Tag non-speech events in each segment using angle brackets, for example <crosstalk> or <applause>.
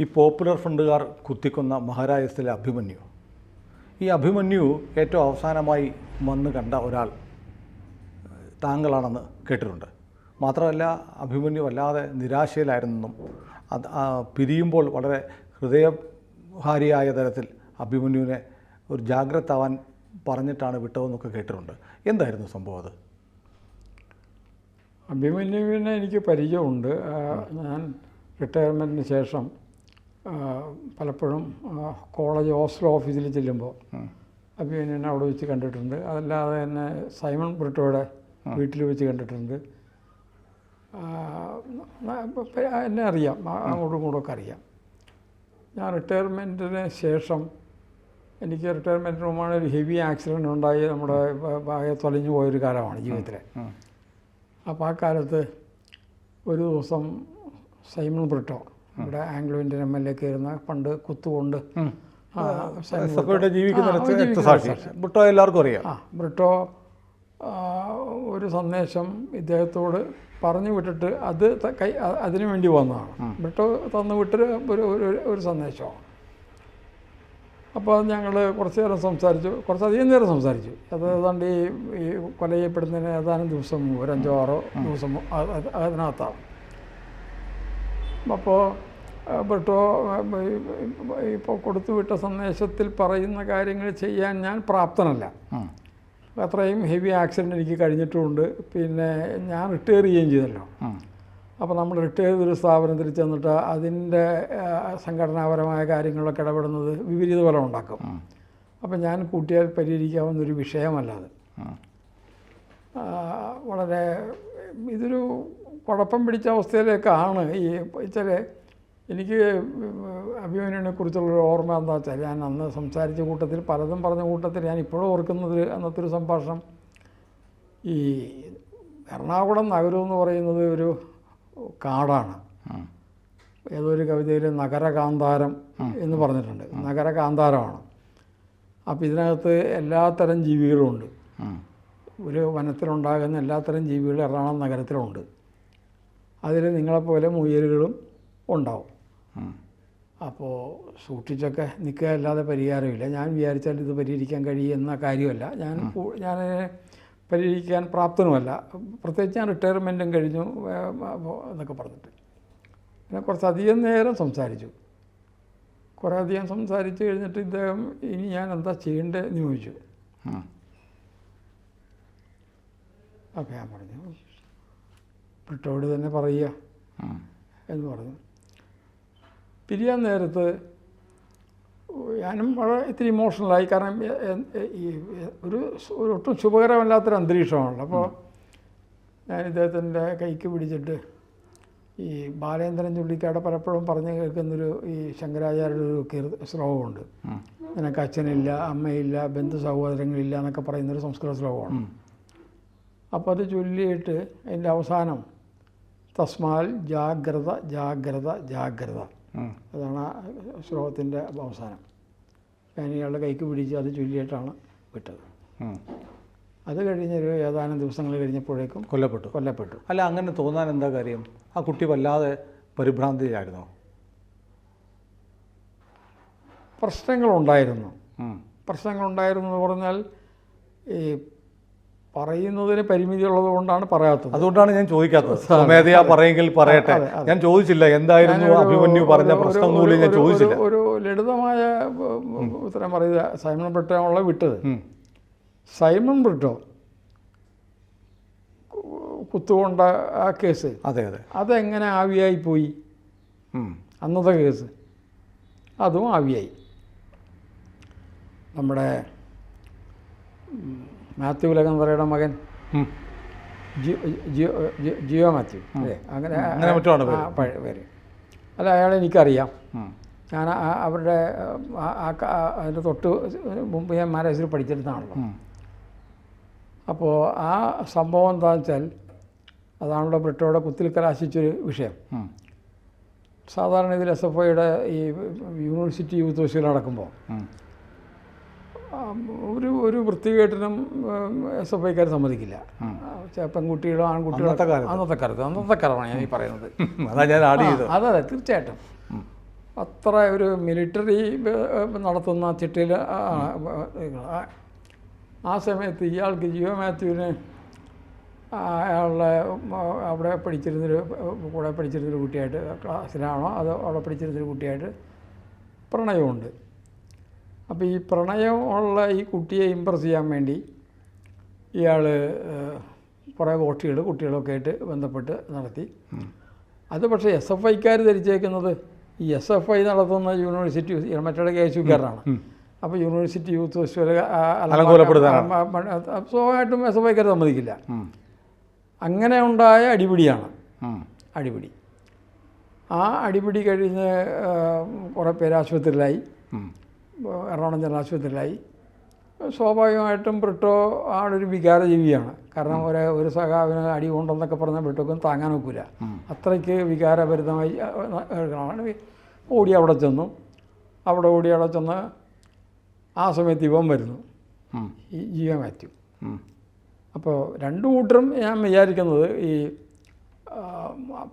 ഈ പോപ്പുലർ ഫ്രണ്ടുകാർ കുത്തിക്കൊന്ന മഹാരാജസ്ഥയിലെ അഭിമന്യു. ഈ അഭിമന്യു ഏറ്റവും അവസാനമായി വന്ന് കണ്ട ഒരാൾ താങ്കളാണെന്ന് കേട്ടിട്ടുണ്ട്. മാത്രമല്ല അഭിമന്യു വല്ലാതെ നിരാശയിലായിരുന്നെന്നും അത് പിരിയുമ്പോൾ വളരെ ഹൃദയഹാരിയായ തരത്തിൽ അഭിമന്യുവിനെ ഒരു ജാഗ്രത ആവാൻ പറഞ്ഞിട്ടാണ് വിട്ടതെന്നൊക്കെ കേട്ടിട്ടുണ്ട്. എന്തായിരുന്നു സംഭവം അത്? അഭിമന്യുവിനെ എനിക്ക് പരിചയമുണ്ട്. ഞാൻ റിട്ടയർമെന്റിന് ശേഷം പലപ്പോഴും കോളേജ് ഹോസ്റ്റൽ ഓഫീസിൽ ചെല്ലുമ്പോൾ എന്നെ അവിടെ വെച്ച് കണ്ടിട്ടുണ്ട്. അതല്ലാതെ തന്നെ സൈമൺ ബ്രിട്ടോയുടെ വീട്ടിൽ വെച്ച് കണ്ടിട്ടുണ്ട്. എന്നെ അറിയാം. അങ്ങോട്ടും ഇങ്ങോട്ടും ഒക്കെ അറിയാം. ഞാൻ റിട്ടയർമെന്റിന് ശേഷം എനിക്ക് റിട്ടയർമെന്റിന് മുമ്പാണ് ഒരു ഹെവി ആക്സിഡന്റ് ഉണ്ടായി. നമ്മുടെ ഭാഗ്യ ഭാഗം തൊലഞ്ഞു പോയൊരു കാലമാണ് ജീവിതത്തിലെ. അപ്പോൾ ആ കാലത്ത് ഒരു ദിവസം സൈമൺ ബ്രിട്ടോ ഇവിടെ Anglo Indian M L A കയറുന്ന പണ്ട് കുത്തുകൊണ്ട് ജീവിക്കുന്ന. ബുട്ടോ എല്ലാവർക്കും അറിയാം. ആ ബ്രിട്ടോ ഒരു സന്ദേശം ഇദ്ദേഹത്തോട് പറഞ്ഞു വിട്ടിട്ട് അത് കൈ അതിനു വേണ്ടി വന്നതാണ്. ബ്രിട്ടോ തന്നു വിട്ടൊരു ഒരു ഒരു- സന്ദേശമാണ്. അപ്പോൾ ഞങ്ങൾ കുറച്ച് നേരം സംസാരിച്ചു. കുറച്ചധികം നേരം സംസാരിച്ചു. അത് ഏതാണ്ട് ഈ കൊല ചെയ്യപ്പെടുന്നതിന് ഏതാനും ദിവസം ഒരു അഞ്ചോ ആറോ ദിവസം അതിനകത്താണ്. അപ്പോൾ ബ്രിട്ടോ ഇപ്പോൾ കൊടുത്തുവിട്ട സന്ദേശത്തിൽ പറയുന്ന കാര്യങ്ങൾ ചെയ്യാൻ ഞാൻ പ്രാപ്തനല്ല. അത്രയും ഹെവി ആക്സിഡന്റ് എനിക്ക് കഴിഞ്ഞിട്ടുമുണ്ട് പിന്നെ ഞാൻ റിട്ടയർ ചെയ്യുകയും ചെയ്തല്ലോ. അപ്പോൾ നമ്മൾ റിട്ടയർ ചെയ്തൊരു സ്ഥാപനത്തിൽ ചെന്നിട്ട് അതിന്റെ സംഘടനാപരമായ കാര്യങ്ങളൊക്കെ ഇടപെടുന്നത് വിപരീത ഫലം ഉണ്ടാക്കും അപ്പം അപ്പോൾ ഞാൻ കൂട്ടിയാൽ പരിഹരിക്കാവുന്നൊരു വിഷയമല്ല അത്. വളരെ ഇതൊരു കുഴപ്പം പിടിച്ച അവസ്ഥയിലേക്കാണ് ഈ ചില എനിക്ക് അഭിമന്യുവിനെ കുറിച്ചുള്ളൊരു ഓർമ്മ എന്താ വെച്ചാൽ ഞാൻ അന്ന് സംസാരിച്ച കൂട്ടത്തിൽ പലതും പറഞ്ഞ കൂട്ടത്തിൽ ഞാൻ ഇപ്പോഴും ഓർക്കുന്നത് അന്നത്തെ ഒരു സംഭാഷണം. ഈ എറണാകുളം നഗരം എന്ന് പറയുന്നത് ഒരു കാടാണ്. ഏതോ ഒരു കവിതയിൽ നഗരകാന്താരം എന്ന് പറഞ്ഞിട്ടുണ്ട്. നഗരകാന്താരമാണ്. അപ്പോൾ ഇതിനകത്ത് എല്ലാത്തരം ജീവികളുമുണ്ട്. ഒരു വനത്തിലുണ്ടാകുന്ന എല്ലാത്തരം ജീവികളും എറണാകുളം നഗരത്തിലുണ്ട്. അതിൽ നിങ്ങളെപ്പോലെ മുയലുകളും ഉണ്ടാവും. അപ്പോൾ സൂക്ഷിച്ചൊക്കെ നിൽക്കുക അല്ലാതെ പരിഹാരമില്ല. ഞാൻ വിചാരിച്ചാൽ ഇത് പരിഹരിക്കാൻ കഴിയുന്ന കാര്യമല്ല. ഞാൻ ഞാൻ പരിഹരിക്കാൻ പ്രാപ്തനുമല്ല. പ്രത്യേകിച്ച് ഞാൻ റിട്ടയർമെന്റും കഴിഞ്ഞു എന്നൊക്കെ പറഞ്ഞിട്ട്. പിന്നെ കുറച്ചധികം നേരം സംസാരിച്ചു. കുറേ അധികം സംസാരിച്ചു കഴിഞ്ഞിട്ട് ഇദ്ദേഹം ഇനി ഞാൻ എന്താ ചെയ്യേണ്ടതെന്ന് ചോദിച്ചു. അപ്പം അപ്പോൾ ഞാൻ പറഞ്ഞു ബ്രിട്ടോട് തന്നെ പറയുക എന്ന് പറഞ്ഞു. പിരിയാൻ നേരത്ത് ഞാനും വളരെ ഇത്തിരി ഇമോഷണലായി കാരണം ഈ ഒരു ഒട്ടും ശുഭകരമല്ലാത്തൊരു അന്തരീക്ഷമാണല്ലോ. അപ്പോൾ ഞാൻ ഇദ്ദേഹത്തിന്റെ കൈക്ക് പിടിച്ചിട്ട് ഈ ബാലേന്ദ്രൻ ചുള്ളിക്കാട് പലപ്പോഴും പറഞ്ഞു കേൾക്കുന്നൊരു ഈ ശങ്കരാചാര്യ ഒരു കീർ ശ്ലോകമുണ്ട്. നിനക്ക് അച്ഛനില്ല അമ്മയില്ല ബന്ധു സഹോദരങ്ങളില്ല എന്നൊക്കെ പറയുന്നൊരു സംസ്കൃത ശ്ലോകമാണ്. അപ്പോൾ അത് ചൊല്ലിയിട്ട് അതിന്റെ അവസാനം തസ്മാൽ ജാഗ്രത ജാഗ്രത ജാഗ്രത. അതാണ് ആ ശ്ലോകത്തിന്റെ അവസാനം. ഞാൻ ഇയാളുടെ കൈക്ക് പിടിച്ച് അത് ചൊല്ലിയിട്ടാണ് വിട്ടത്. അത് കഴിഞ്ഞൊരു ഏതാനും ദിവസങ്ങൾ കഴിഞ്ഞപ്പോഴേക്കും കൊല്ലപ്പെട്ടു. കൊല്ലപ്പെട്ടു. അല്ല അങ്ങനെ തോന്നാൻ എന്താ കാര്യം? ആ കുട്ടി വല്ലാതെ പരിഭ്രാന്തിയിലായിരുന്നു? പ്രശ്നങ്ങളുണ്ടായിരുന്നു. പ്രശ്നങ്ങളുണ്ടായിരുന്നു എന്ന് പറഞ്ഞാൽ ഈ പറയുന്നതിന് പരിമിതിയുള്ളത് കൊണ്ടാണ് പറയാത്തത്. അതുകൊണ്ടാണ് ഞാൻ ചോദിക്കാത്തത്. സ്വമേധയാ പറയെങ്കിൽ പറയട്ടെ. ഞാൻ ചോദിച്ചില്ല എന്തായിരുന്നു അഭിമന്യു പറഞ്ഞ പ്രശ്നം പോലും ഞാൻ ചോദിച്ചില്ല. ഒരു ലളിതമായ ഉത്തരം പറയുക സൈമൺ ബ്രിട്ടോണുള്ള വിട്ടത്. സൈമൺ ബ്രിട്ടോ കുത്തുകൊണ്ട ആ കേസ് അതെ അതെ. അതെങ്ങനെ ആവിയായി പോയി. അന്നത്തെ കേസ് അതും ആവിയായി. നമ്മുടെ മാത്യു പറയുടെ മകൻ. ജിയോ മാത്യു. അല്ലേ? അങ്ങനെ അങ്ങനെ പേര്. പഴയ പേര് അല്ല അയാളെ എനിക്കറിയാം. ഞാൻ അവരുടെ അതിന്റെ തൊട്ട് മുമ്പ് ഞാൻ മാരേജിൽ പഠിച്ചിരുന്നതാണല്ലോ. അപ്പോൾ ആ സംഭവം എന്താണെന്ന് വെച്ചാൽ അതാണല്ലോ ബ്രിട്ടോടെ കുത്തിൽ കലാശിച്ചൊരു വിഷയം. സാധാരണ ഇതിൽ എസ് എഫ് ഐയുടെ ഈ യൂണിവേഴ്സിറ്റി യൂത്ത് ഫെസ്റ്റിവൽ നടക്കുമ്പോൾ ഒരു ഒരു വൃത്തികേട്ടിനും എസ് എഫ് ഐക്കാർ സമ്മതിക്കില്ല. പെൺകുട്ടികളോ ആൺകുട്ടികളോ അന്നത്തെ കാലത്ത്. അന്നത്തെ കാലമാണ് ഞാൻ ഈ പറയുന്നത്. അതാ അതെ തീർച്ചയായിട്ടും. അത്ര ഒരു മിലിറ്ററി നടത്തുന്ന ചിട്ടയിൽ ആ സമയത്ത് ഇയാൾക്ക് ജിയോ മാത്യുവിന് അയാളുടെ അവിടെ പഠിച്ചിരുന്നൊരു കൂടെ പഠിച്ചിരുന്നൊരു കുട്ടിയായിട്ട് ക്ലാസ്സിലാണോ അതോ അവിടെ പഠിച്ചിരുന്നൊരു കുട്ടിയായിട്ട് പ്രണയമുണ്ട് അപ്പോൾ ഈ പ്രണയമുള്ള ഈ കുട്ടിയെ ഇമ്പ്രസ് ചെയ്യാൻ വേണ്ടി ഇയാൾ കുറേ വോട്ടുകൾ കുട്ടികളൊക്കെ ആയിട്ട് ബന്ധപ്പെട്ട് നടത്തി. അത് പക്ഷേ എസ് എഫ് ഐക്കാർ ധരിച്ചേക്കുന്നത് ഈ എസ് എഫ് ഐ നടത്തുന്ന യൂണിവേഴ്സിറ്റി ഇളമറ്റയുടെ കെ എസ് യുക്കാരനാണ് അപ്പോൾ യൂണിവേഴ്സിറ്റി യൂത്ത്. സ്വാഭാവികമായിട്ടും എസ് എഫ് ഐക്കാർ സമ്മതിക്കില്ല. അങ്ങനെ ഉണ്ടായ അടിപിടിയാണ് അടിപിടി. ആ അടിപിടി കഴിഞ്ഞ് കുറേ പേര് ആശുപത്രിയിലായി. എറണാകുളം ജനറൽ ആശുപത്രിയിലായി സ്വാഭാവികമായിട്ടും ബ്രിട്ടോ ആളൊരു വികാരജീവിയാണ്. കാരണം ഒരു ഒരു സഖാവിന് അടി കൊണ്ടെന്നൊക്കെ പറഞ്ഞാൽ ബ്രിട്ടോക്കും താങ്ങാൻ ഒക്കില്ല. അത്രയ്ക്ക് വികാരഭരിതമായി ഓടി അവിടെ ചെന്നു. അവിടെ ഓടി അവിടെ ചെന്ന് ആ സമയത്ത് ഇവൻ വരുന്നു. ഈ ജീവൻ മാത്യു. അപ്പോൾ രണ്ടു കൂട്ടരും ഞാൻ വിചാരിക്കുന്നത് ഈ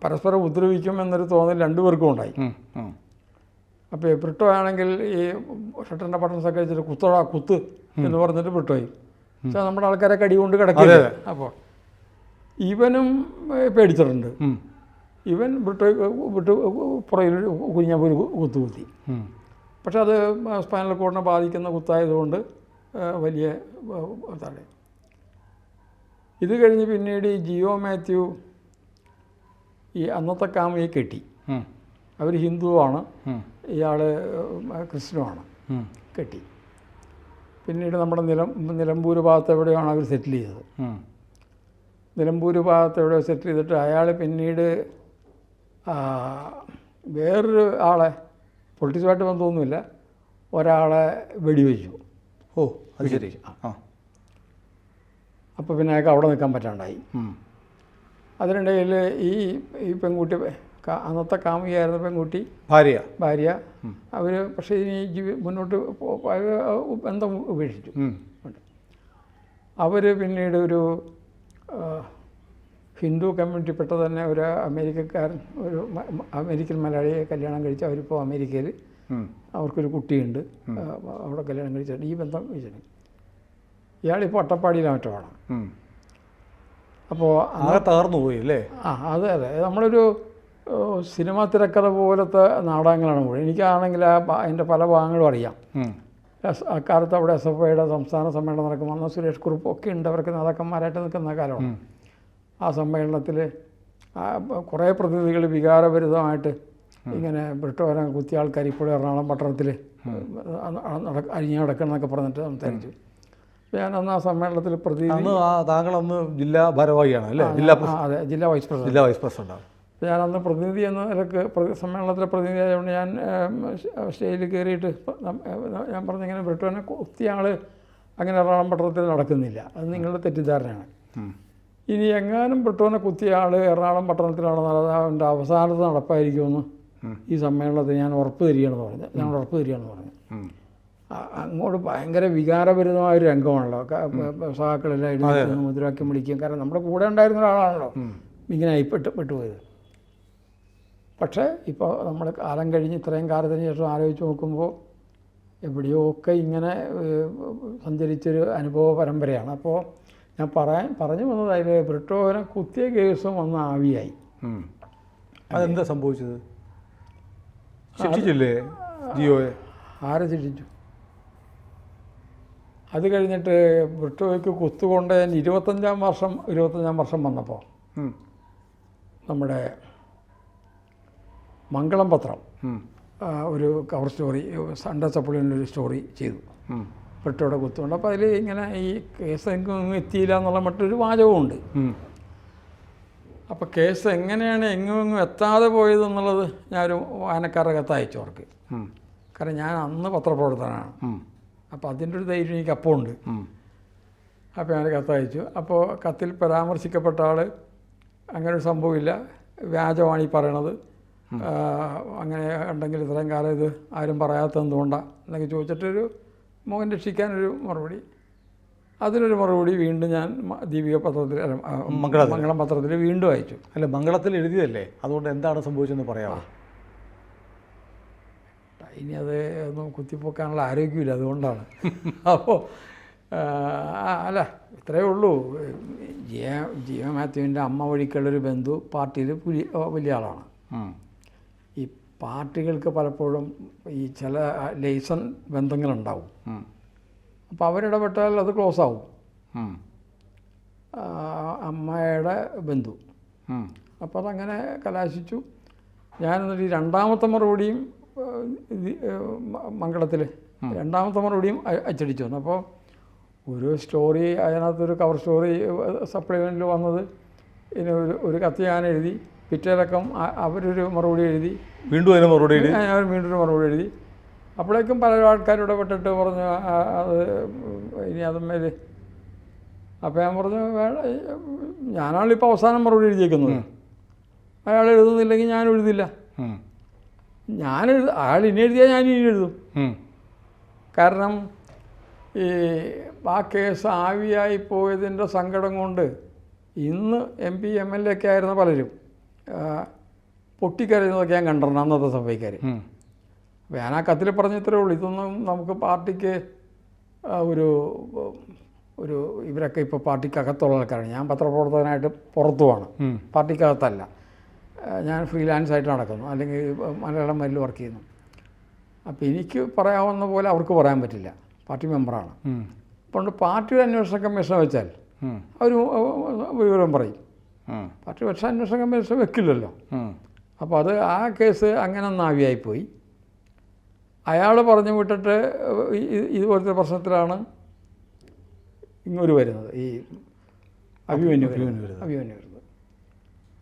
പരസ്പരം ഉപദ്രവിക്കും എന്നൊരു തോന്നൽ രണ്ടുപേർക്കും ഉണ്ടായി. അപ്പോൾ ബ്രിട്ടോ ആണെങ്കിൽ ഈ ഷട്ടറിന്റെ ബട്ടൺസൊക്കെ വെച്ചിട്ട് കുത്തടാ കുത്ത് എന്ന് പറഞ്ഞിട്ട് ബ്രിട്ടോയി. പക്ഷേ നമ്മുടെ ആൾക്കാരെ കടി കൊണ്ട് കിടക്കില്ല? അപ്പോൾ ഇവനും പേടിച്ചിട്ടുണ്ട്. ഇവൻ ബ്രിട്ടോ വിട്ട് പുറകിൽ പോയി കുത്തു കുത്തി. പക്ഷെ അത് സ്പൈനൽ കോഡിനെ ബാധിക്കുന്ന കുത്തായതുകൊണ്ട് വലിയ തടയും ഇത് കഴിഞ്ഞ് പിന്നീട് ഈ ജിയോ മാത്യു ഈ അന്നത്തെ കാമയെ കെട്ടി. അവർ ഹിന്ദുവാണ്. ഇയാൾ ക്രിസ്ത്യനുമാണ്. കെട്ടി. പിന്നീട് നമ്മുടെ നിലം നിലമ്പൂർ ഭാഗത്ത് എവിടെയാണ് അവർ സെറ്റിൽ ചെയ്തത്. നിലമ്പൂർ ഭാഗത്ത് എവിടെ സെറ്റിൽ ചെയ്തിട്ട് അയാൾ പിന്നീട് വേറൊരു ആളെ പൊളിറ്റിക്സുമായിട്ട് ബന്ധമൊന്നുമില്ല ഒരാളെ വെടിവെച്ചു. ഓ അത് ശരി. ആ. അപ്പോൾ പിന്നെ അയാൾക്ക് അവിടെ നിൽക്കാൻ പറ്റാണ്ടായി. അതിനിടയിൽ ഈ ഈ പെൺകുട്ടി അന്നത്തെ കാമുകിയായിരുന്ന പെൺകുട്ടി ഭാര്യ. ഭാര്യ. അവർ പക്ഷേ ഇനി ജീവി മുന്നോട്ട് ബന്ധം ഉപേക്ഷിച്ചു. അവർ പിന്നീട് ഒരു ഹിന്ദു കമ്മ്യൂണിറ്റിപ്പെട്ട തന്നെ ഒരു അമേരിക്കക്കാരൻ ഒരു അമേരിക്കൻ മലയാളിയെ കല്യാണം കഴിച്ച് അവരിപ്പോൾ അമേരിക്കയിൽ. അവർക്കൊരു കുട്ടിയുണ്ട്. അവിടെ കല്യാണം കഴിച്ചിട്ട് ഈ ബന്ധം കഴിച്ചിട്ട് ഇയാളിപ്പോൾ അട്ടപ്പാടിയിലെ മറ്റുമാണ്. അപ്പോൾ ആകെ തകർന്നു പോയി അല്ലേ? ആ അതെ അതെ. നമ്മളൊരു സിനിമ തിരക്കഥ പോലത്തെ നാടകങ്ങളാണ് മുഴുവൻ. എനിക്കാണെങ്കിൽ ആ അതിന്റെ പല ഭാഗങ്ങളും അറിയാം. അക്കാലത്ത് അവിടെ എസ് എഫ് ഐയുടെ സംസ്ഥാന സമ്മേളനം നടക്കും അന്ന് സുരേഷ് കുറുപ്പ് ഒക്കെ ഉണ്ട്. അവർക്ക് നേതാക്കന്മാരായിട്ട് നിൽക്കുന്ന കാലമാണ്. ആ സമ്മേളനത്തിൽ കുറേ പ്രതിനിധികൾ വികാരഭരിതമായിട്ട് ഇങ്ങനെ ബ്രിട്ടോനെ കുത്തിയ ആൾക്കാർ ഇപ്പോഴും എറണാകുളം പട്ടണത്തിൽ അഴിഞ്ഞു നടക്കണമെന്നൊക്കെ പറഞ്ഞിട്ട് സംസാരിച്ചു. ഞാനന്ന് ആ സമ്മേളനത്തിൽ പ്രതി താങ്കൾ അന്ന് ജില്ലാ ഭാരവാഹിയാണ് അല്ലേ? ജില്ലാ അതെ ജില്ലാ വൈസ് പ്രസിഡന്റ്. ജില്ലാ വൈസ് ഞാൻ അന്ന് പ്രതിനിധി എന്ന നിലയ്ക്ക് പ്രതി- സമ്മേളനത്തിലെ പ്രതിനിധി ആയതുകൊണ്ട് ഞാൻ സ്റ്റേജിൽ കയറിയിട്ട് ഞാൻ പറഞ്ഞിങ്ങനെ ബ്രിട്ടനെ ആൾ അങ്ങനെ എറണാകുളം പട്ടണത്തിൽ നടക്കുന്നില്ല. അത് നിങ്ങളുടെ തെറ്റിദ്ധാരണയാണ്. ഇനി എങ്ങാനും ബ്രിട്ടോനെ കുത്തിയ ആൾ എറണാകുളം പട്ടണത്തിലാണ് നടന്നതിന്റെ അവസാനത്ത് നടപ്പായിരിക്കുമെന്ന്. ഈ സമ്മേളനത്തിൽ ഞാൻ ഉറപ്പ് തരികയാണെന്ന് പറഞ്ഞു ഞാൻ ഉറപ്പ് തരികയാണെന്ന് പറഞ്ഞു. അങ്ങോട്ട് ഭയങ്കര വികാരപരിതമായ ഒരു രംഗമാണല്ലോ. സഹാക്കളെല്ലാം മുദ്രാക്കി വിളിക്കും. കാരണം നമ്മുടെ കൂടെ ഉണ്ടായിരുന്ന ഒരാളാണല്ലോ. ഇങ്ങനെ ആയിപ്പെട്ട് പെട്ടുപോയത്. പക്ഷേ ഇപ്പോൾ നമ്മൾ കാലം കഴിഞ്ഞ് ഇത്രയും കാലത്തിന് ശേഷം ആലോചിച്ച് നോക്കുമ്പോൾ എവിടെയോ ഒക്കെ ഇങ്ങനെ സഞ്ചരിച്ചൊരു അനുഭവ പരമ്പരയാണ്. അപ്പോൾ ഞാൻ പറയാൻ പറഞ്ഞു വന്നത് അതിൽ ബ്രിട്ടോനെ കുത്തിയ കേസും ഒന്ന് ആവിയായി. അതെന്താ സംഭവിച്ചത്? ശിക്ഷിച്ചില്ലേ ജിയോയെ? ആരെ ശിക്ഷിച്ചു? അത് കഴിഞ്ഞിട്ട് ബ്രിട്ടോയ്ക്ക് കുത്തുകൊണ്ട് ഇരുപത്തഞ്ചാം വർഷം ഇരുപത്തഞ്ചാം വർഷം വന്നപ്പോൾ നമ്മുടെ മംഗളം പത്രം ഒരു കവർ സ്റ്റോറി സൺഡേ ഒരു സ്റ്റോറി ചെയ്തു. പെട്ടോടെ കുത്തുകൊണ്ട് അപ്പോൾ അതിൽ ഇങ്ങനെ ഈ കേസ് എങ്ങും എത്തിയില്ല എന്നുള്ള മറ്റൊരു വാചകമുണ്ട്. അപ്പോൾ കേസ് എങ്ങനെയാണ് എങ്ങും എങ്ങും എത്താതെ പോയതെന്നുള്ളത് ഞാനൊരു വായനക്കാരുടെ കത്ത് അയച്ചു അവർക്ക്. കാരണം ഞാൻ അന്ന് പത്രപ്രവർത്തനമാണ്. അപ്പോൾ അതിന്റെ ഒരു ധൈര്യം എനിക്ക് അപ്പോൾ ഉണ്ട്. അപ്പോൾ ഞാൻ കത്തയച്ചു അപ്പോൾ കത്തിൽ പരാമർശിക്കപ്പെട്ട ആൾ അങ്ങനെ ഒരു സംഭവമില്ല വ്യാജമാണ് ഈ പറയണത്. അങ്ങനെ ഉണ്ടെങ്കിൽ ഇത്രയും കാലം ഇത് ആരും പറയാത്തത് എന്തുകൊണ്ടാണ് എന്നൊക്കെ ചോദിച്ചിട്ടൊരു മോഹൻ രക്ഷിക്കാനൊരു മറുപടി. അതിനൊരു മറുപടി വീണ്ടും ഞാൻ ദീപിക പത്രത്തിൽ മംഗളം പത്രത്തിൽ വീണ്ടും അയച്ചു. അല്ല മംഗളത്തിൽ എഴുതിയതല്ലേ? അതുകൊണ്ട് എന്താണ് സംഭവിച്ചതെന്ന് പറയാമോ ഇനി അത് ഒന്നും കുത്തിപ്പൊക്കാനുള്ള ആരോഗ്യമില്ല അതുകൊണ്ടാണ്. <laughs> അപ്പോൾ അല്ല ഇത്രയേ ഉള്ളൂ. ജിയ ജിയ മാത്യുവിന്റെ അമ്മ വഴിക്കുള്ളൊരു ബന്ധു പാർട്ടിയിൽ പുലി വലിയ ആളാണ്. പാർട്ടികൾക്ക് പലപ്പോഴും ഈ ചില ലൈസൺ ബന്ധങ്ങളുണ്ടാവും. അപ്പോൾ അവരിടപെട്ടാൽ അത് ക്ലോസ് ആവും. അമ്മയുടെ ബന്ധു. അപ്പോൾ അതങ്ങനെ കലാശിച്ചു. ഞാനെന്നിട്ട് ഈ രണ്ടാമത്തെ മറുപടിയും മംഗളത്തിൽ രണ്ടാമത്തെ മറുപടിയും അച്ചടിച്ചു വന്നു. അപ്പോൾ ഒരു സ്റ്റോറി അതിനകത്തൊരു കവർ സ്റ്റോറി സപ്ലിമെന്റിൽ വന്നത് ഇനി ഒരു ഒരു കത്ത് ഞാൻ എഴുതി പിറ്റേലക്കം അവരൊരു മറുപടി എഴുതി. വീണ്ടും അതിന് മറുപടി എഴുതി? ഞാൻ വീണ്ടും ഒരു മറുപടി എഴുതി. അപ്പോഴേക്കും പല ആൾക്കാരും ഇടപെട്ടിട്ട് പറഞ്ഞു അത് ഇനി അതുമേൽ അപ്പോൾ ഞാൻ പറഞ്ഞു ഇപ്പോൾ അവസാനം മറുപടി എഴുതിയേക്കുന്നത്. അയാൾ എഴുതുന്നില്ലെങ്കിൽ ഞാൻ എഴുതില്ല. ഞാൻ എഴുത അയാൾ ഇനി എഴുതിയാൽ ഞാൻ ഇനി എഴുതും. കാരണം ഈ ആ കേസ് ആവിയായി പോയതിന്റെ സങ്കടം കൊണ്ട് ഇന്ന് M P M L A ഒക്കെ ആയിരുന്ന പലരും പൊട്ടിക്കരയുന്നതൊക്കെ ഞാൻ കണ്ടിരുന്നു അന്നത്തെ സഭയ്ക്കാർ. അപ്പോൾ ഞാൻ ആ കത്തിൽ പറഞ്ഞ ഇത്രേ ഉള്ളൂ. ഇതൊന്നും നമുക്ക് പാർട്ടിക്ക് ഒരു ഒരു ഇവരൊക്കെ ഇപ്പോൾ പാർട്ടിക്കകത്തുള്ള ആൾക്കാരാണ്. ഞാൻ പത്രപ്രവർത്തകനായിട്ട് പുറത്തുമാണ്. പാർട്ടിക്കകത്തല്ല. ഞാൻ ഫ്രീലാൻസ് ആയിട്ട് നടക്കുന്നു. അല്ലെങ്കിൽ മലയാളം മരിൽ വർക്ക് ചെയ്യുന്നു. അപ്പോൾ എനിക്ക് പറയാവുന്ന പോലെ അവർക്ക് പറയാൻ പറ്റില്ല. പാർട്ടി മെമ്പറാണ്. അപ്പോൾ പാർട്ടിയുടെ അന്വേഷണ കമ്മീഷൻ വെച്ചാൽ. അവർ വിവരം പറയും. പാർട്ടി പക്ഷേ അന്വേഷണ കമ്മീഷൻ വെക്കില്ലല്ലോ. അപ്പോൾ അത് ആ കേസ് അങ്ങനെ നാവിയായിപ്പോയി അയാൾ പറഞ്ഞു വിട്ടിട്ട് ഇതുപോലത്തെ പ്രശ്നത്തിലാണ് ഇങ്ങോട്ട് വരുന്നത്. ഈ അഭിമന്യു. അഭിമന്യു വരുന്നത്.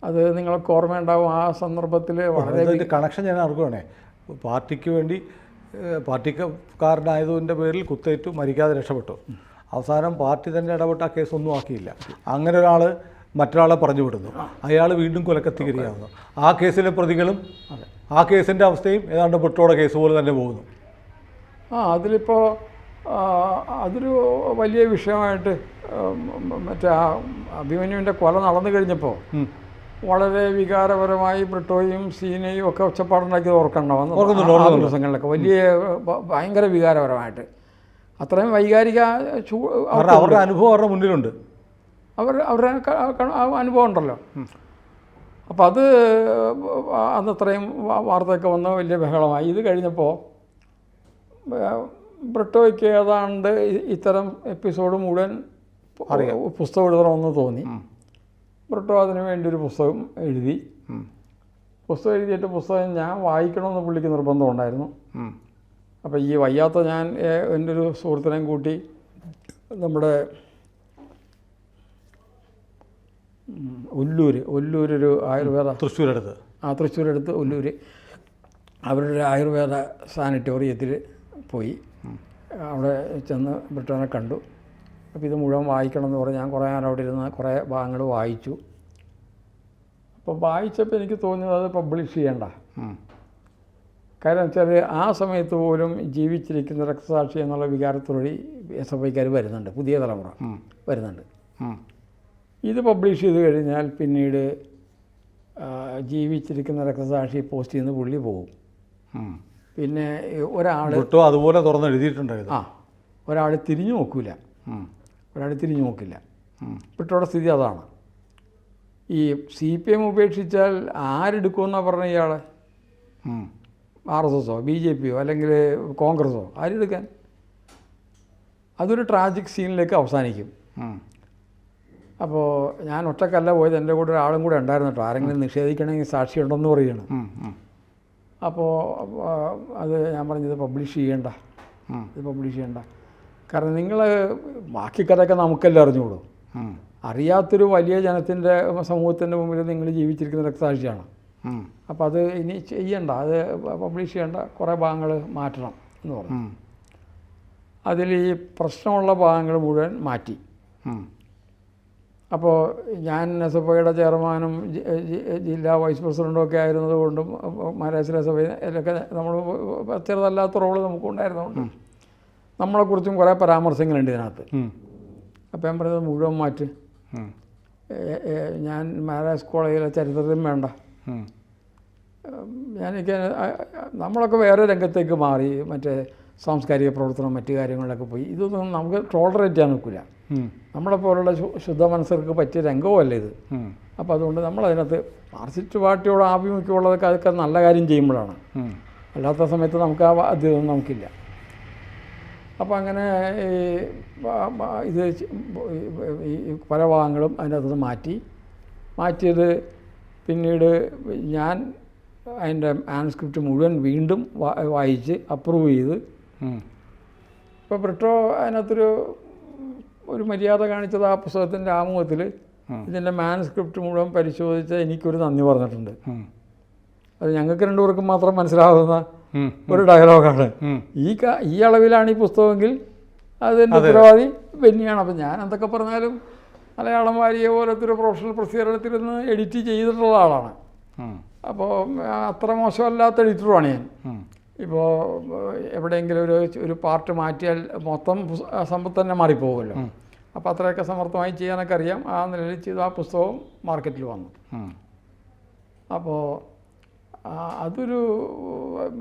അത് നിങ്ങൾക്ക് ഓർമ്മയുണ്ടാവും ആ സന്ദർഭത്തിൽ വളരെ കണക്ഷൻ ഞാൻ അറിയുവാണേ പാർട്ടിക്ക് വേണ്ടി പാർട്ടിക്കാരനായതിന്റെ പേരിൽ കുത്തേറ്റു മരിക്കാതെ രക്ഷപ്പെട്ടു. അവസാനം പാർട്ടി തന്നെ ഇടപെട്ട ആ കേസ് ഒന്നും ആക്കിയില്ല. അങ്ങനെ ഒരാൾ മറ്റൊരാളെ പറഞ്ഞു വിടുന്നു. അയാൾ വീണ്ടും കൊലക്കത്തികരിയാവുന്നു ആ കേസിലെ പ്രതികളും ആ കേസിന്റെ അവസ്ഥയും ഏതാണ്ട് പൊട്ടോടെ കേസ് പോലെ തന്നെ പോകുന്നു. ആ അതിലിപ്പോൾ അതൊരു വലിയ വിഷയമായിട്ട് മറ്റേ ആ അഭിമന്യുവിന്റെ കൊല നടന്നു കഴിഞ്ഞപ്പോൾ വളരെ വികാരപരമായി ബ്രിട്ടോയും സീനയും ഒക്കെ ഒച്ചപ്പാടുണ്ടാക്കിയത് ഓർക്കണ്ടാവും ഓർക്കുന്നുണ്ട്, ആ. ദിവസങ്ങളിലൊക്കെ വലിയ ഭയങ്കര വികാരപരമായിട്ട്. അത്രയും വൈകാരിക അവരുടെ അനുഭവം അവരുടെ മുന്നിലുണ്ട്. അവർ അവരുടെ അനുഭവം ഉണ്ടല്ലോ. അപ്പോൾ അത് അന്നത്രയും വാർത്തയൊക്കെ വന്ന വലിയ ബഹളമായി. ഇത് കഴിഞ്ഞപ്പോൾ ബ്രിട്ടോയ്ക്ക് ഏതാണ്ട് ഇത്തരം എപ്പിസോഡ് മുഴുവൻ പുസ്തകം എഴുതണമെന്ന് തോന്നി. ബ്രിട്ടോ അതിനു വേണ്ടി ഒരു പുസ്തകം എഴുതി. പുസ്തകം എഴുതിയിട്ട് പുസ്തകം ഞാൻ വായിക്കണമെന്ന് പുള്ളിക്ക് നിർബന്ധമുണ്ടായിരുന്നു. അപ്പോൾ ഈ വയ്യാത്ത ഞാൻ എന്റെ ഒരു സുഹൃത്തിനെയും കൂട്ടി നമ്മുടെ ഒല്ലൂർ ഒല്ലൂരൊരു ആയുർവേദ തൃശ്ശൂരടുത്ത്. ആ തൃശ്ശൂരടുത്ത് ഒല്ലൂർ അവരുടെ ഒരു ആയുർവേദ സാനിറ്റോറിയത്തിൽ പോയി. അവിടെ ചെന്ന് ബ്രിട്ടനെ കണ്ടു. അപ്പോൾ ഇത് മുഴുവൻ വായിക്കണം എന്ന് പറഞ്ഞ് ഞാൻ കുറേ നേരം അവിടെ ഇരുന്ന് കുറേ ഭാഗങ്ങൾ വായിച്ചു. അപ്പോൾ വായിച്ചപ്പോൾ എനിക്ക് തോന്നിയത് അത് പബ്ലിഷ് ചെയ്യണ്ട. കാരണം വെച്ചാൽ ആ സമയത്ത് പോലും ജീവിച്ചിരിക്കുന്ന രക്തസാക്ഷി എന്നുള്ള വികാരത്തോടി എസ് എഫ് ഐക്കാർ വരുന്നുണ്ട്. പുതിയ തലമുറ വരുന്നുണ്ട്. ഇത് പബ്ലിഷ് ചെയ്ത് കഴിഞ്ഞാൽ പിന്നീട് ജീവിച്ചിരിക്കുന്ന രക്തസാക്ഷി പോസ്റ്റ് ചെയ്യുന്ന പുള്ളി പോകും. പിന്നെ ഒരാൾ അതുപോലെ തുറന്ന് എഴുതിയിട്ടുണ്ടായിരുന്നു. ആ ഒരാൾ തിരിഞ്ഞു നോക്കില്ല. ഒരാൾ തിരിഞ്ഞു നോക്കില്ല. ഇപ്പോഴത്തെ സ്ഥിതി അതാണ്. ഈ സി പി എം ഉപേക്ഷിച്ചാൽ ആരെടുക്കുമെന്നാണ് പറഞ്ഞ ഇയാൾ. ആർ എസ് എസോ ബി ജെ പിയോ അല്ലെങ്കിൽ കോൺഗ്രസോ ആരെടുക്കാൻ? അതൊരു ട്രാജിക് സീനിലേക്ക് അവസാനിക്കും. അപ്പോൾ ഞാൻ ഒറ്റക്കല്ല പോയത് എന്റെ കൂടെ ഒരാളും കൂടെ ഉണ്ടായിരുന്നു കേട്ടോ ആരെങ്കിലും നിഷേധിക്കണമെങ്കിൽ സാക്ഷി ഉണ്ടെന്ന്. ഉം. അപ്പോൾ അത് ഞാൻ പറഞ്ഞത് പബ്ലിഷ് ചെയ്യണ്ട ഇത് പബ്ലിഷ് ചെയ്യണ്ട കാരണം നിങ്ങൾ ബാക്കി കഥയൊക്കെ നമുക്കെല്ലാം അറിഞ്ഞുകൂടും. അറിയാത്തൊരു വലിയ ജനത്തിന്റെ സമൂഹത്തിന്റെ മുമ്പിൽ നിങ്ങൾ ജീവിച്ചിരിക്കുന്ന രക്തസാക്ഷിയാണ്. അപ്പോൾ അത് ഇനി ചെയ്യണ്ട അത് പബ്ലിഷ് ചെയ്യേണ്ട കുറേ ഭാഗങ്ങൾ മാറ്റണം എന്ന് പറഞ്ഞു. അതിൽ ഈ പ്രശ്നമുള്ള ഭാഗങ്ങൾ മുഴുവൻ മാറ്റി. അപ്പോൾ ഞാൻ എസ് എഫ് ഐയുടെ ചെയർമാനും ജില്ലാ വൈസ് പ്രസിഡന്റും ഒക്കെ ആയിരുന്നത് കൊണ്ടും മഹാരാഷ്ട്ര സഭയിലൊക്കെ നമ്മൾ ചെറുതല്ലാത്ത റോൾ നമുക്കുണ്ടായിരുന്നതുകൊണ്ട് നമ്മളെക്കുറിച്ചും കുറേ പരാമർശങ്ങളുണ്ട് ഇതിനകത്ത്. അപ്പോൾ ഞാൻ പറയുന്നത് മുഴുവൻ മാറ്റ്. ഞാൻ മഹാരാഷ്ട്ര കോളേജിലെ ചരിത്രത്തിലും വേണ്ട. ഞാൻ ഞാനൊക്കെ നമ്മളൊക്കെ വേറെ രംഗത്തേക്ക് മാറി മറ്റേ സാംസ്കാരിക പ്രവർത്തനം മറ്റു കാര്യങ്ങളിലൊക്കെ പോയി. ഇതൊന്നും നമുക്ക് ടോളറേറ്റ് ചെയ്യാൻ നിൽക്കില്ല. നമ്മളെ പോലുള്ള ശുദ്ധ മനസ്സർക്ക് പറ്റിയ രംഗവുമല്ല ഇത്. അപ്പോൾ അതുകൊണ്ട് നമ്മൾ നമ്മളതിനകത്ത് മാർസിസ്റ്റ് പാർട്ടിയോട് ആഭിമുഖ്യമുള്ളതൊക്കെ അതൊക്കെ നല്ല കാര്യം ചെയ്യുമ്പോഴാണ്. അല്ലാത്ത സമയത്ത് നമുക്ക് ആ ഇതൊന്നും നമുക്കില്ല. അപ്പോൾ അങ്ങനെ ഈ ഇത് ഈ പല ഭാഗങ്ങളും അതിനകത്ത് മാറ്റി. മാറ്റിയത് പിന്നീട് ഞാൻ അതിന്റെ മാനസ്ക്രിപ്റ്റ് മുഴുവൻ വീണ്ടും വായിച്ച് അപ്രൂവ് ചെയ്ത്. ഇപ്പോൾ ബ്രിട്ടോ അതിനകത്തൊരു ഒരു മര്യാദ കാണിച്ചത് ആ പുസ്തകത്തിന്റെ ആമുഖത്തിൽ ഇതിന്റെ മാനസ്ക്രിപ്റ്റ് മുഴുവൻ പരിശോധിച്ച് എനിക്കൊരു നന്ദി പറഞ്ഞിട്ടുണ്ട്. അത് ഞങ്ങൾക്ക് രണ്ടുപേർക്കും മാത്രം മനസ്സിലാവുന്ന ഒരു ഡയലോഗാണ്. ഈ ഈ അളവിലാണ് ഈ പുസ്തകമെങ്കിൽ അതിന്റെ ഉത്തരവാദി ബെന്നിയാണ്. അപ്പം ഞാൻ എന്തൊക്കെ പറഞ്ഞാലും മലയാളം വാരിയ പോലത്തെ ഒരു പ്രൊഫഷണൽ പ്രസിദ്ധീകരണത്തിരുന്ന് എഡിറ്റ് ചെയ്തിട്ടുള്ള ആളാണ്. അപ്പോൾ അത്ര മോശമല്ലാത്ത എഡിറ്ററുമാണ് ഞാൻ. ഇപ്പോൾ എവിടെയെങ്കിലും ഒരു ഒരു പാർട്ട് മാറ്റിയാൽ മൊത്തം സമ്പത്ത് തന്നെ മാറിപ്പോകുമല്ലോ. അപ്പോൾ അത്രയൊക്കെ സമർത്ഥമായി ചെയ്യാനൊക്കെ അറിയാം ആ നിലയിൽ ചെയ്ത് ആ പുസ്തകവും മാർക്കറ്റിൽ വന്നു. അപ്പോൾ അതൊരു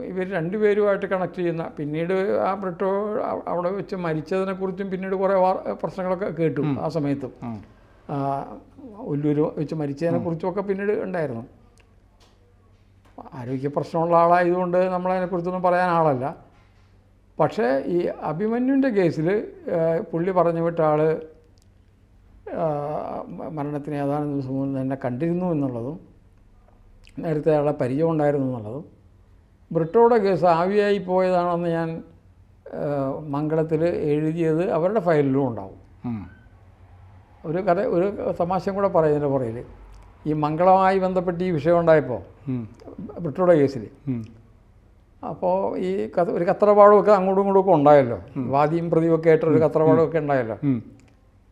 ഇവർ രണ്ടുപേരുമായിട്ട് കണക്ട് ചെയ്യുന്ന പിന്നീട് ആ ബ്രിട്ടോ അവ- അവിടെ വെച്ച് മരിച്ചതിനെക്കുറിച്ചും പിന്നീട് കുറേ പ്രശ്നങ്ങളൊക്കെ കേട്ടു ആ സമയത്തും. വെച്ച് ഒല്ലൂർ വെച്ച് മരിച്ചതിനെക്കുറിച്ചുമൊക്കെ പിന്നീട് ഉണ്ടായിരുന്നു. ആരോഗ്യ പ്രശ്നമുള്ള ആളായതുകൊണ്ട് നമ്മളതിനെക്കുറിച്ചൊന്നും പറയാൻ ആളല്ല. പക്ഷേ ഈ അഭിമന്യുവിന്റെ കേസിൽ പുള്ളി പറഞ്ഞു വിട്ട ആൾ മരണത്തിന് ഏതാനും ദിവസം മുമ്പ് എന്നെ കണ്ടിരുന്നു എന്നുള്ളതും നേരത്തെ അയാളെ പരിചയം ഉണ്ടായിരുന്നു എന്നുള്ളതും ബ്രിട്ടോയുടെ കേസ് ആവിയായി പോയതാണെന്ന് ഞാൻ മംഗളത്തിൽ എഴുതിയത് അവരുടെ ഫയലിലും ഉണ്ടാവും. ഒരു കഥ ഒരു തമാശയും കൂടെ പറയുന്നതിന്റെ പുറയിൽ ഈ മംഗളമായി ബന്ധപ്പെട്ട് ഈ വിഷയം ഉണ്ടായപ്പോൾ ബ്രിട്ടോടെ കേസിൽ അപ്പോൾ ഈ കഥ ഒരു കത്രപാടുമൊക്കെ അങ്ങോട്ടും ഇങ്ങോട്ടും ഒക്കെ ഉണ്ടായല്ലോ. വാദിയും പ്രതിയും ഒക്കെ ആയിട്ടൊരു കത്രപാടുമൊക്കെ ഉണ്ടായല്ലോ.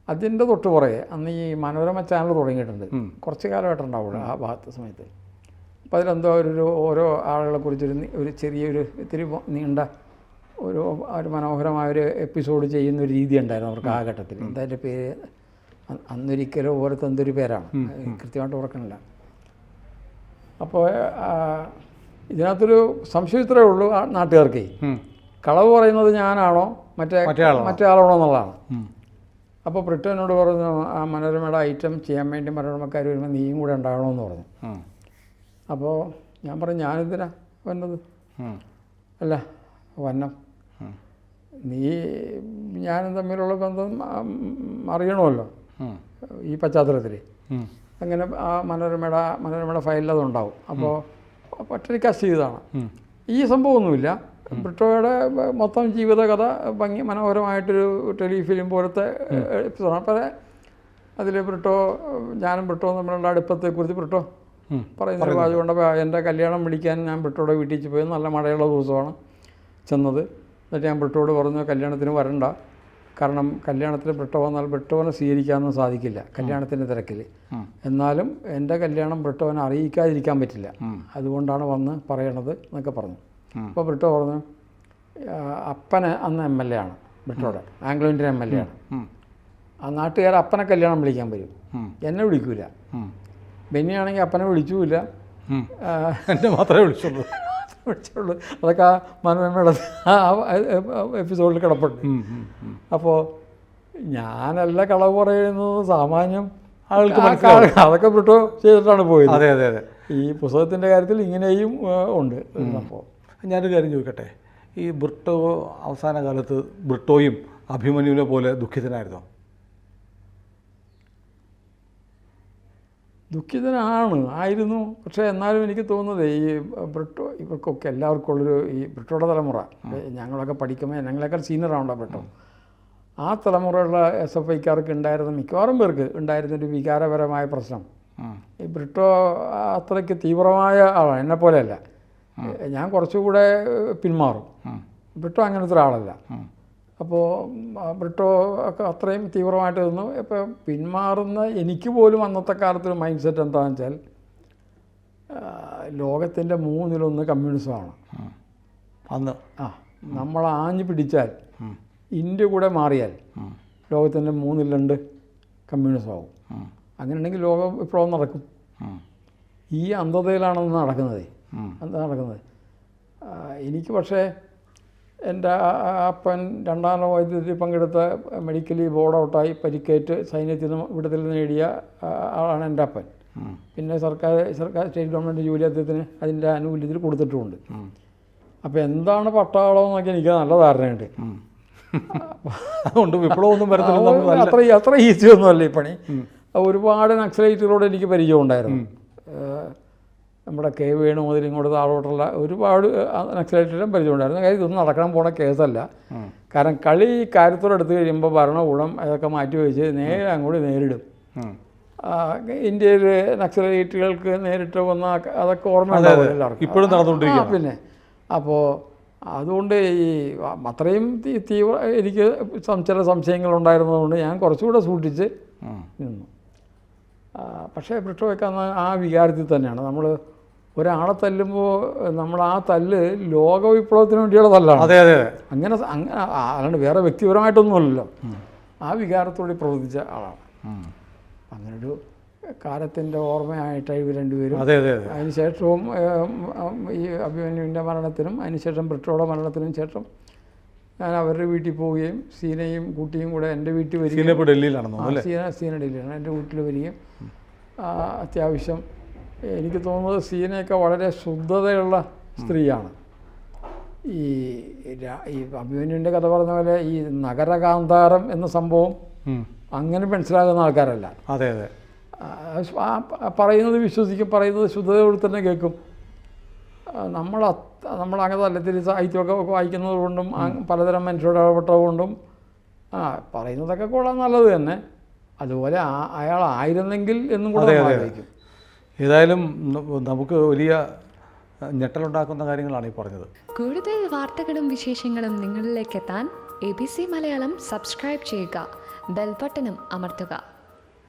അതിന്റെ തൊട്ട് പുറകെ അന്ന് ഈ മനോരമ ചാനൽ തുടങ്ങിയിട്ടുണ്ട്. കുറച്ച് കാലമായിട്ടുണ്ടാവുള്ളൂ ആ ഭാഗത്ത് സമയത്ത്. അപ്പോൾ അതിലെന്തോ ഒരു ഓരോ ആളുകളെ കുറിച്ചൊരു ഒരു ചെറിയൊരു ഇത്തിരി നീണ്ട ഒരു ഒരു മനോഹരമായ ഒരു എപ്പിസോഡ് ചെയ്യുന്ന ഒരു രീതി ഉണ്ടായിരുന്നു അവർക്ക് ആ ഘട്ടത്തിൽ എന്താ അതിന്റെ പേര്? അന്നൊരിക്കലോ ഓരോ എന്തൊരു പേരാണ് കൃത്യമായിട്ട് ഓർക്കണില്ല അപ്പോൾ ഇതിനകത്തൊരു സംശയം ഇത്രയേ ഉള്ളൂ ആ നാട്ടുകാർക്കേ. കളവ് പറയുന്നത് ഞാനാണോ മറ്റേ മറ്റേ ആളാണോ? എന്നുള്ളതാണ്. അപ്പോൾ ബ്രിട്ടനോട് പറഞ്ഞു ആ മനോരമയുടെ ഐറ്റം ചെയ്യാൻ വേണ്ടി മനോരമക്കാർ വരുമ്പോൾ നീയും കൂടെ ഉണ്ടാകണമെന്ന് പറഞ്ഞു. അപ്പോൾ ഞാൻ പറഞ്ഞു ഞാനെന്തിനാ വന്നത്. അല്ല വന്നം നീ ഞാനും തമ്മിലുള്ള ബന്ധം അറിയണമല്ലോ. ഈ പശ്ചാത്തലത്തിൽ. അങ്ങനെ ആ മനോരമയുടെ മനോരമയുടെ ഫയലിൽ അതുണ്ടാവും. അപ്പോൾ ഒറ്റ കാസ്റ്റ് ചെയ്തതാണ്. ഈ സംഭവമൊന്നുമില്ല. ബ്രിട്ടോയുടെ മൊത്തം ജീവിതകഥ ഭംഗി മനോഹരമായിട്ടൊരു ടെലിഫിലിം പോലത്തെ എപ്പിസോഡാണ്. അപ്പോൾ അതിൽ ബ്രിട്ടോ ഞാനും ബ്രിട്ടോ തമ്മിലുള്ള അടുപ്പത്തെക്കുറിച്ച് ബ്രിട്ടോ. പറയുന്ന ഒരു വാചകമുണ്ട് എന്റെ കല്യാണം വിളിക്കാൻ ഞാൻ ബ്രിട്ടോയുടെ വീട്ടിൽ പോയി. നല്ല മഴയുള്ള ദിവസമാണ് ചെന്നത്. എന്നിട്ട് ഞാൻ ബ്രിട്ടോട് പറഞ്ഞു കല്യാണത്തിന് വരണ്ട. കാരണം കല്യാണത്തിന് ബ്രിട്ടോ വന്നാൽ ബ്രിട്ടോനെ സ്വീകരിക്കാനൊന്നും സാധിക്കില്ല കല്യാണത്തിന്റെ തിരക്കിൽ. എന്നാലും എന്റെ കല്യാണം ബ്രിട്ടോനെ അറിയിക്കാതിരിക്കാൻ പറ്റില്ല. അതുകൊണ്ടാണ് വന്ന് പറയണത് എന്നൊക്കെ പറഞ്ഞു. അപ്പോൾ ബ്രിട്ടോ പറഞ്ഞു "ആ, അപ്പന് അന്ന് എം എൽ എ ആണ് ബ്രിട്ടോയുടെ Anglo Indian M L A ആണ്. ആ നാട്ടുകാർ അപ്പനെ കല്യാണം വിളിക്കാൻ വരും. എന്നെ വിളിക്കൂല. ബെന്നിയാണെങ്കിൽ അപ്പനെ വിളിച്ചുമില്ല. എന്നെ മാത്രമേ വിളിച്ചുള്ളൂ. <laughs> വിളിച്ചുള്ളൂ അതൊക്കെ ആ മനോരമയുടെ ആ എപ്പിസോഡിൽ കിടപ്പുണ്ട്. അപ്പോൾ ഞാനല്ല കളവ് പറയുന്നത് സാമാന്യം ആൾക്ക് അതൊക്കെ ബ്രിട്ടോ ചെയ്തിട്ടാണ് പോയത്. അതെ അതെ അതെ. ഈ പുസ്തകത്തിന്റെ കാര്യത്തിൽ ഇങ്ങനെയും ഉണ്ട്. അപ്പോൾ ഞാനൊരു കാര്യം ചോദിക്കട്ടെ? ഈ ബ്രിട്ടോ അവസാന കാലത്ത് ബ്രിട്ടോയും അഭിമന്യുവിനെ പോലെ ദുഃഖിതനായിരുന്നോ? ദുഃഖിതനാണ്. ആയിരുന്നു. പക്ഷേ എന്നാലും എനിക്ക് തോന്നുന്നത് ഈ ബ്രിട്ടോ ഇവർക്കൊക്കെ എല്ലാവർക്കും ഉള്ളൊരു ഈ ബ്രിട്ടോടെ തലമുറ. ഞങ്ങളൊക്കെ പഠിക്കുമ്പോൾ ഞങ്ങളെക്കാൾ സീനിയറാണല്ലോ ബ്രിട്ടോ. ആ തലമുറയുള്ള എസ് എഫ് ഐക്കാർക്ക് ഉണ്ടായിരുന്ന മിക്കവാറും പേർക്ക് ഉണ്ടായിരുന്നൊരു വികാരപരമായ പ്രശ്നം. ഈ ബ്രിട്ടോ അത്രയ്ക്ക് തീവ്രമായ ആളാണ് എന്നെ പോലെയല്ല. ഞാൻ കുറച്ചുകൂടെ പിന്മാറും. ബ്രിട്ടോ അങ്ങനത്തെ ഒരാളല്ല. അപ്പോൾ ബ്രിട്ടോ ഒക്കെ അത്രയും തീവ്രമായിട്ട് നിന്നു. ഇപ്പോൾ പിന്മാറുന്ന എനിക്ക് പോലും അന്നത്തെ കാലത്തൊരു മൈൻഡ് സെറ്റ് എന്താണെന്ന് വെച്ചാൽ ലോകത്തിന്റെ മൂന്നിലൊന്ന് കമ്മ്യൂണിസമാണ്. അന്ന്. ആ നമ്മൾ ആഞ്ഞു പിടിച്ചാൽ ഇന്ത്യ കൂടെ മാറിയാൽ. ലോകത്തിന്റെ മൂന്നിൽ രണ്ട് കമ്മ്യൂണിസം ആവും. അങ്ങനെ ഉണ്ടെങ്കിൽ ലോകം വിപ്ലവം നടക്കും. ഈ അന്ധതയിലാണ് നടക്കുന്നത്. എന്താ നടക്കുന്നത്. എനിക്ക് പക്ഷേ എന്റെ അപ്പൻ രണ്ടാം വൈദ്യുതി പങ്കെടുത്ത മെഡിക്കലി ബോർഡ് ഔട്ടായി പരിക്കേറ്റ് സൈന്യത്തിൽ നിന്ന് വിടുതൽ നേടിയ ആളാണ് എന്റെ അപ്പൻ. പിന്നെ സർക്കാർ സർക്കാർ സ്റ്റേറ്റ് ഗവൺമെന്റ് ജോലി അദ്ദേഹത്തിന് അതിന്റെ ആനുകൂല്യത്തിൽ കൊടുത്തിട്ടുമുണ്ട് അപ്പോൾ എന്താണ് പട്ടാളം എന്നൊക്കെ എനിക്ക് നല്ല ധാരണയുണ്ട്. അതുകൊണ്ട് വിപ്ലവമൊന്നും വരത്തില്ല അത്ര അത്ര ഈസി ഒന്നുമല്ല ഈ പണി. ഒരുപാട് നക്സലൈറ്റുകളോട് എനിക്ക് പരിചയമുണ്ടായിരുന്നു. നമ്മുടെ കെ വേണു മുതൽ ഇങ്ങോട്ട് താഴോട്ടുള്ള ഒരുപാട് നക്സലൈറ്റിലും പരിചയമുണ്ടായിരുന്നു. കാര്യം ഇതൊന്നും നടക്കണം പോണ കേസല്ല. കാരണം കളി ഈ കാര്യത്തോടെ എടുത്തു കഴിയുമ്പോൾ ഭരണകൂടം അതൊക്കെ മാറ്റി വെച്ച് നേരെ അങ്ങോട്ട് നേരിടും. ഇന്ത്യയിൽ നക്സലൈറ്റുകൾക്ക് നേരിട്ട് വന്ന അതൊക്കെ ഓർമ്മ ഇപ്പോഴും നടന്നുകൊണ്ടിരിക്കുക പിന്നെ. അപ്പോൾ അതുകൊണ്ട് ഈ അത്രയും തീവ്ര എനിക്ക് ചില സംശയങ്ങളുണ്ടായിരുന്നതുകൊണ്ട് ഞാൻ കുറച്ചുകൂടെ സൂക്ഷിച്ച്. നിന്നു. പക്ഷേ ബ്രിട്ടോയൊക്കെ വയ്ക്കാൻ ആ വികാരത്തിൽ തന്നെയാണ്. നമ്മൾ ഒരാളെ തല്ലുമ്പോൾ നമ്മൾ ആ തല്ല് ലോക വിപ്ലവത്തിന് വേണ്ടിയുള്ള തല്ലാണ്. അതെ അതെ അങ്ങനെ അങ്ങനെ അല്ലാണ്ട് വേറെ വ്യക്തിപരമായിട്ടൊന്നുമല്ലല്ലോ. ആ വികാരത്തോടെ പ്രവർത്തിച്ച ആളാണ്. അങ്ങനൊരു കാലത്തിന്റെ ഓർമ്മയായിട്ട് ഇവർ രണ്ടുപേരും. അതെ അതെ അതെ. അതിനുശേഷവും ഈ അഭിമന്യുവിന്റെ മരണത്തിനും അതിനുശേഷം ബ്രിട്ടോയുടെ മരണത്തിനും ശേഷം ഞാൻ അവരുടെ വീട്ടിൽ പോവുകയും സീനയും കൂട്ടിയും കൂടെ എന്റെ വീട്ടിൽ വരികയും സീന ഇപ്പോൾ ഡൽഹിയിലാണെന്നോ സീന ഡൽഹിയിലാണ്. എന്റെ വീട്ടിൽ വരികയും അത്യാവശ്യം എനിക്ക് തോന്നുന്നത് സീനയൊക്കെ വളരെ ശുദ്ധതയുള്ള സ്ത്രീയാണ്. ഈ ഈ അഭിമന്യുവിന്റെ കഥ പറഞ്ഞ പോലെ ഈ നഗരകാന്താരം എന്ന സംഭവം അങ്ങനെ മനസ്സിലാകുന്ന ആൾക്കാരല്ല. അതെ അതെ. പറയുന്നത് വിശ്വസിക്കും പറയുന്നത് ശുദ്ധതയോട് തന്നെ കേൾക്കും. നമ്മൾ നമ്മൾ അങ്ങനെ തലത്തിൽ സാഹിത്യമൊക്കെ വായിക്കുന്നത് കൊണ്ടും പലതരം മനുഷ്യരോട് ഇടപെട്ടതുകൊണ്ടും ആ പറയുന്നതൊക്കെ കൊള്ളാൻ നല്ലത് തന്നെ. അതുപോലെ ആ അയാൾ ആയിരുന്നെങ്കിൽ എന്നും കൂടെ ഏതായാലും നമുക്ക് വലിയ ഞെട്ടലുണ്ടാക്കുന്ന കാര്യങ്ങളാണ് ഈ പറഞ്ഞത്. കൂടുതൽ വാർത്തകളും വിശേഷങ്ങളും നിങ്ങളിലേക്ക് എത്താൻ A B C Malayalam subscribe ചെയ്യുക. ബെൽബട്ടനും അമർത്തുക.